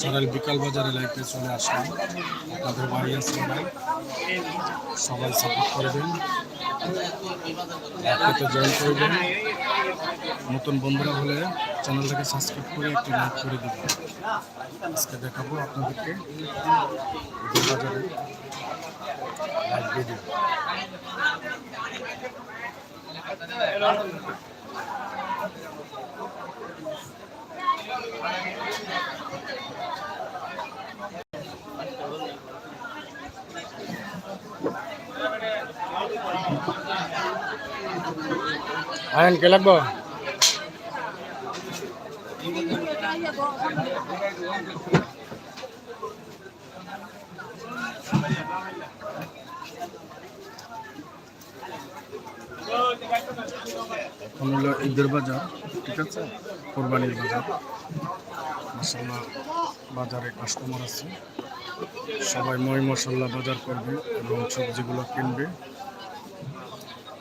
সকাল বিকাল বাজারে লাইফে চলে আসলাম। আপনাদের বাড়ি আছে সবাই সাপোর্ট করবেন। লাইফে জয়েন করবেন। নতুন বন্ধুরা হলে চ্যানেলটাকে সাবস্ক্রাইব করে একটি লাইক করে দেবেন। আজকে দেখাবো আপনাদেরকে বাজারে লাইভ ভিডিও আয়ন, কে লাগবো? এখন হলো ঈদের বাজার, ঠিক আছে? কোরবানির বাজার। মশলা বাজারে কাস্টমার আছে। সবাই মই মশলা বাজার করবে এবং সবজিগুলো কিনবে।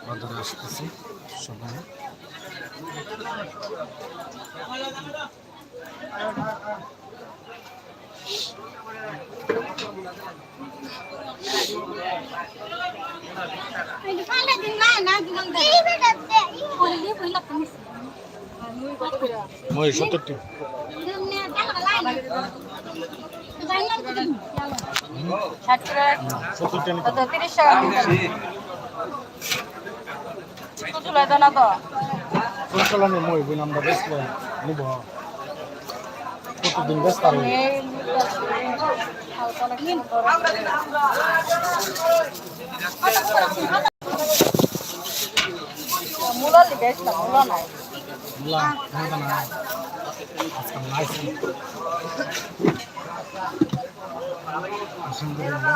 বাজারে আসতেছে সবাই মই সত্তরটি সত্তরটি তিরিশ টাকা। তুলে দেন তো। ফুল চালানি মই বই নামটা বেসলে নিব। প্রতিদিন বেশ পারবে মূলা বেশ মূলা নাই। আজকে আলহামদুলিল্লাহ